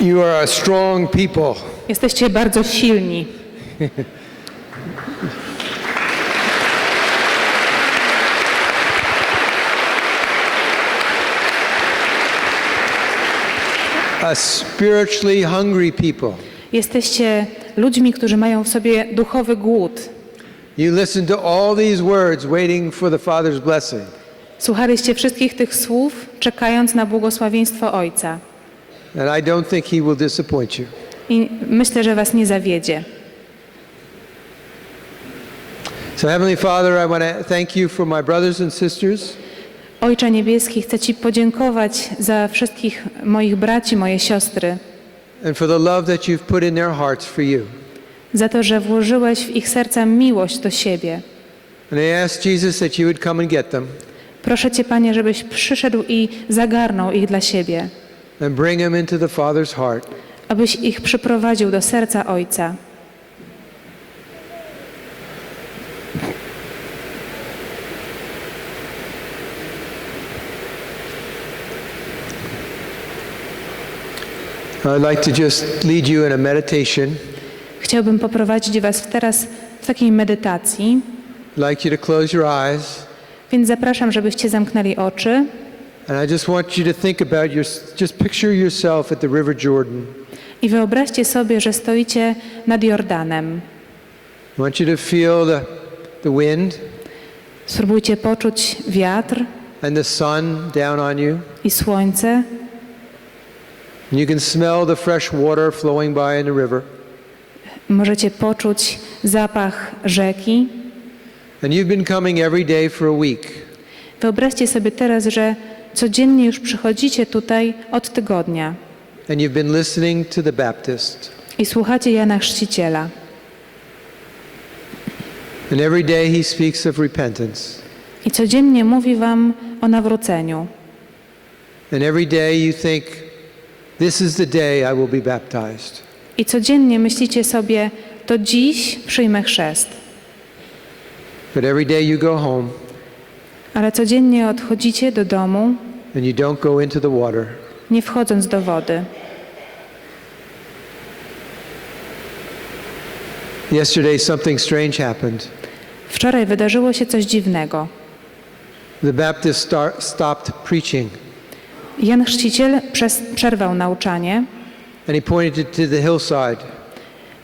You are a strong people. Jesteście bardzo silni. A spiritually hungry people. Jesteście ludźmi, którzy mają w sobie duchowy głód. You listen to all these words waiting for the Father's blessing. Słuchaliście wszystkich tych słów, czekając na błogosławieństwo Ojca. And I don't think He will disappoint you. I myślę, że Was nie zawiedzie. So, Heavenly Father, I want to thank you for my brothers and sisters. Ojcze Niebieski, chcę Ci podziękować za wszystkich moich braci, moje siostry, and for the love that you've put in their hearts for you. za to, że włożyłeś w ich serca miłość do siebie. And I ask Jesus that you would come and get them Proszę Cię, Panie, żebyś przyszedł i zagarnął ich dla siebie, and bring them into the Father's heart. abyś ich przyprowadził do serca Ojca. I'd like to just lead you in a meditation. Chciałbym poprowadzić Was teraz w takiej medytacji, I'd like you to close your eyes. więc zapraszam, żebyście zamknęli oczy And I just want you to think about your, just picture yourself at the River Jordan. i wyobraźcie sobie, że stoicie nad Jordanem. I want you to feel the, the wind Spróbujcie poczuć wiatr and the sun down on you. i słońce. And you can smell the fresh water flowing by in the river. Możecie poczuć zapach rzeki. And you've been coming every day for a week. Wyobraźcie sobie teraz, że codziennie już przychodzicie tutaj od tygodnia And you've been listening to the Baptist. i słuchacie Jana Chrzciciela. And every day he speaks of repentance. I codziennie mówi wam o nawróceniu. And every day you think, this is the day I will be baptized. I codziennie myślicie sobie, to dziś przyjmę chrzest. But every day you go home Ale codziennie odchodzicie do domu, and you don't go into the water. nie wchodząc do wody. Yesterday something strange happened. Wczoraj wydarzyło się coś dziwnego. The Baptist start, stopped preaching Jan Chrzciciel przez, przerwał nauczanie and he pointed to the hillside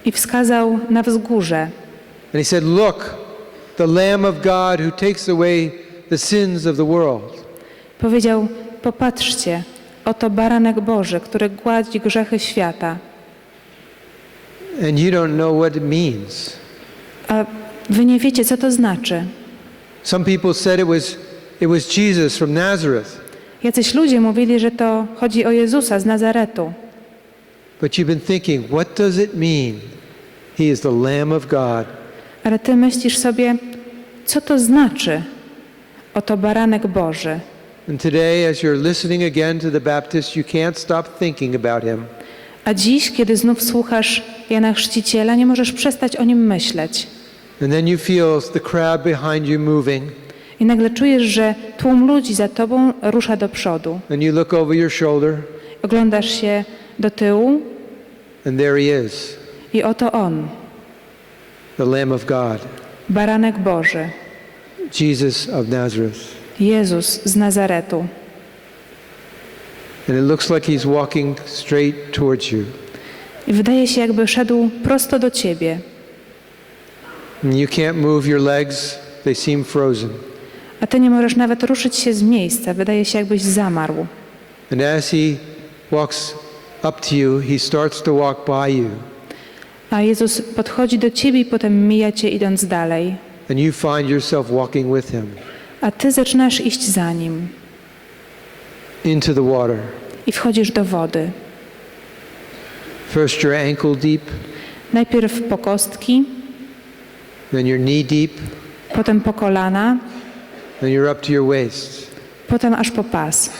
i wskazał na wzgórze. and he said, Look, the Lamb of God who takes away the sins of the world. Powiedział: Popatrzcie, oto baranek Boży, który gładzi grzechy świata. And you don't know what it means. A wy nie wiecie, co to znaczy. Some people said it was, it was Jesus from Nazareth. Jacyś ludzie mówili, że to chodzi o Jezusa z Nazaretu. But you've been thinking, what does it mean? He is the Lamb of God. Ale ty myślisz sobie, co to znaczy? Oto baranek Boży. And today, as you're listening again to the Baptist, you can't stop thinking about him. A dziś, kiedy znów słuchasz Jana Chrzciciela, nie możesz przestać o nim myśleć. And then you feel the crowd behind you moving, I nagle czujesz, że tłum ludzi za tobą rusza do przodu. and you look over your shoulder, Oglądasz się do tyłu and there he is, i oto on, the Lamb of God, baranek Boży, Jesus of Nazareth. Jezus z Nazaretu. And it looks like he's walking straight towards you. I wydaje się, jakby szedł prosto do ciebie. And you can't move your legs, they seem frozen. A ty nie możesz nawet ruszyć się z miejsca. Wydaje się, jakbyś zamarł. And as he walks up to you, he starts to walk by you. A Jezus podchodzi do ciebie i potem mija cię idąc dalej. And you find yourself walking with him A ty zaczynasz iść za nim into the water. i wchodzisz do wody. First, your ankle deep, Najpierw po kostki, then your knee deep, potem po kolana, then you're up to your waist. potem aż po pas.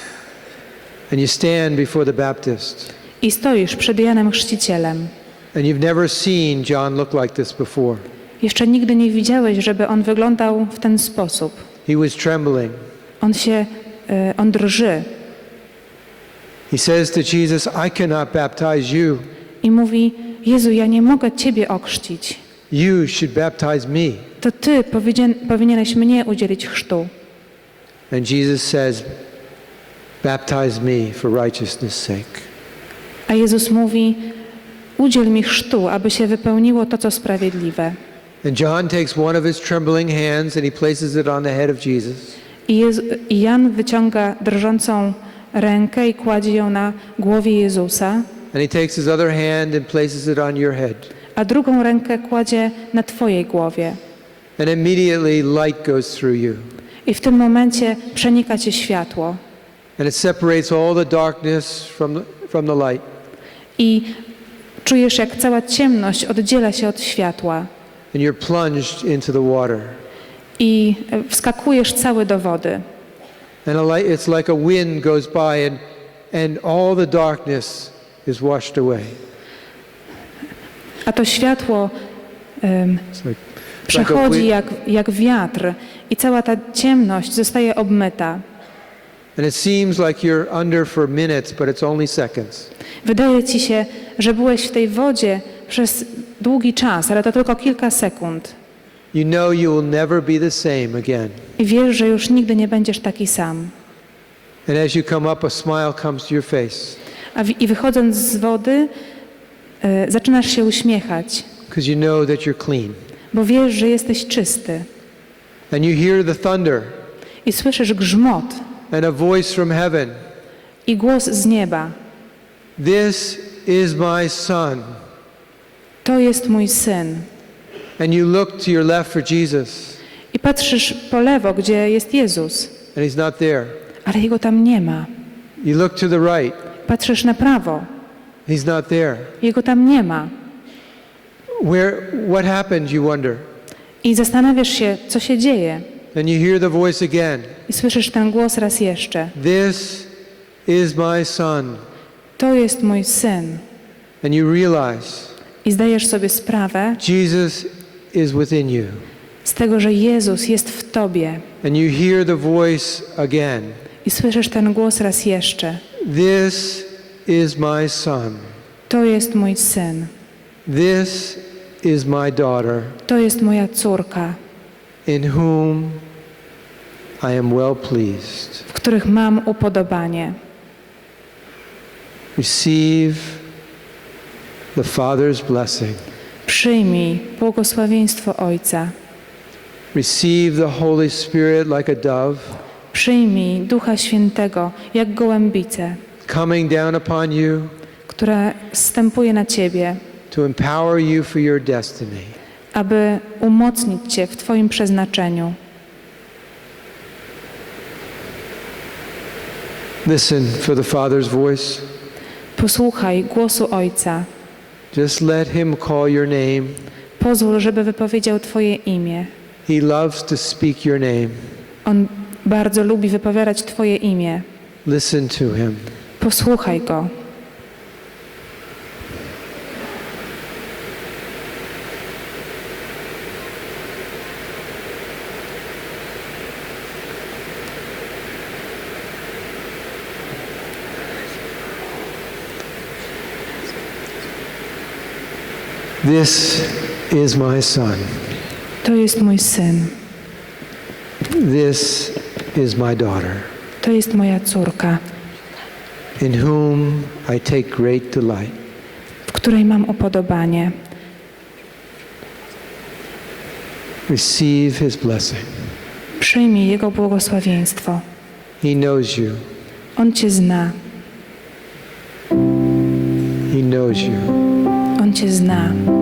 And you stand before the Baptist. I stoisz przed Janem Chrzcicielem. And you've never seen John look like this before. Jeszcze nigdy nie widziałeś, żeby on wyglądał w ten sposób. He was trembling. On się, e, on drży. He says to Jesus, I cannot baptize you. i mówi: Jezu, ja nie mogę Ciebie okrzcić. You should baptize me. To Ty powinien, powinieneś mnie udzielić chrztu. And Jesus says, Baptize me for righteousness' sake. A Jezus mówi: Udziel mi chrztu, aby się wypełniło to, co sprawiedliwe. And John takes one of his trembling hands and he places it on the head of Jesus. I, Jezu, I Jan wyciąga drżącą rękę i kładzie ją na głowie Jezusa, And he takes his other hand and places it on your head. a drugą rękę kładzie na Twojej głowie. And immediately light goes through you. I w tym momencie przenika Cię światło. And it separates all the darkness from the, from the light. I czujesz, jak cała ciemność oddziela się od światła. And you're plunged into the water. I e, wskakujesz cały do wody. And a light, it's like a wind goes by and, and all the darkness is washed away. A to światło It's like, like przechodzi wind, jak, jak wiatr i cała ta ciemność zostaje obmyta. and it seems like you're under for minutes, but it's only seconds. Wydaje ci się, że byłeś w tej wodzie przez długi czas, ale to tylko kilka sekund. You know you will never be the same again. I wiesz, że już nigdy nie będziesz taki sam. And as you come up, a smile comes to your face A w, I wychodząc z wody, e, zaczynasz się uśmiechać, because you know that you're clean. bo wiesz, że jesteś czysty. And you hear the thunder I słyszysz grzmot and a voice from heaven i głos z nieba. This is my son. To jest mój syn. And you look to your left for Jesus, I patrzysz po lewo, gdzie jest Jezus, and he's not there. ale jego tam nie ma. You look to the right, Patrzysz na prawo, he's not there. jego tam nie ma. Where what happened, you wonder. I zastanawiasz się, co się dzieje. And you hear the voice again. I słyszysz ten głos raz jeszcze. This is my son. To jest mój syn. And you realize I zdajesz sobie sprawę Jesus is within you. z tego, że Jezus jest w tobie. And you hear the voice again. I słyszysz ten głos raz jeszcze. This is my son. To jest mój syn. This is my daughter, To jest moja córka, in whom I am well pleased. w których mam upodobanie. Receive the Father's blessing. Przyjmij błogosławieństwo Ojca. Receive the Holy Spirit like a dove, Przyjmij Ducha Świętego jak gołębicę, coming down upon you która zstępuje na Ciebie, to empower you for your destiny. aby umocnić Cię w Twoim przeznaczeniu. Listen for the Father's voice. Posłuchaj głosu Ojca. Just let Him call your name. Pozwól, żeby wypowiedział Twoje imię. He loves to speak your name. On bardzo lubi wypowiadać Twoje imię. Listen to Him. Posłuchaj Go. This is my son. To jest mój syn. This is my daughter, To jest moja córka, in whom I take great delight. w której mam upodobanie. Receive His blessing. Przyjmij Jego błogosławieństwo. He knows you. On Cię zna. He knows you. On Cię